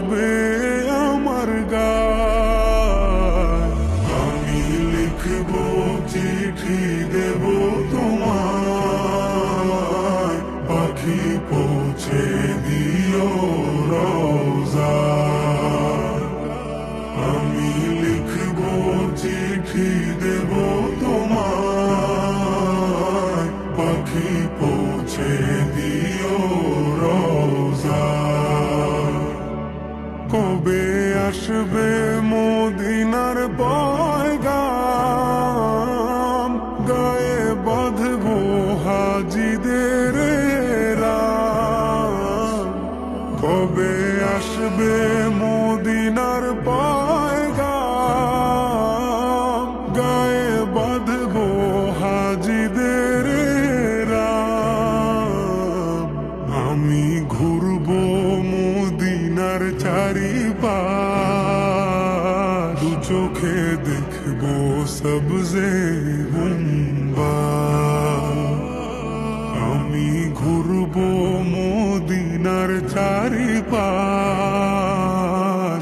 আসবে আমার গায় আমি লিখব, চিঠি দেব তোমায়। পাখি পৌঁছে দিও রোজা। আমি লিখব, চিঠি দেব তোমায়। পাখি পৌঁছে দিও আসবে মদিনার পয়গাম গায়ে বাঁধবো হাজিদের কবে আসবে মদিনার পয়গাম? দু চোখে দেখবো সবজে গুম্বা আমি ঘুরবো মদিনার চারিপাশ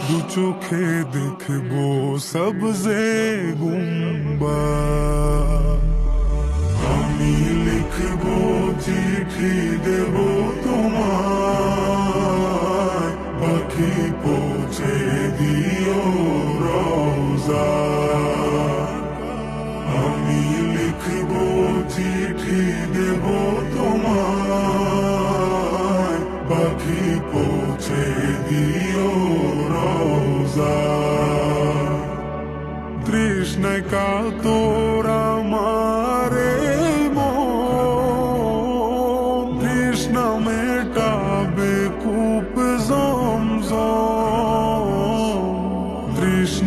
দু চোখে দেখবো সবজে গুম্বা আমি লিখব আমি লিখব চিঠি দেব তোমার পাখি পৌঁছে দিও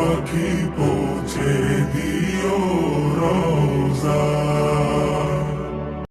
ी দিও রোজা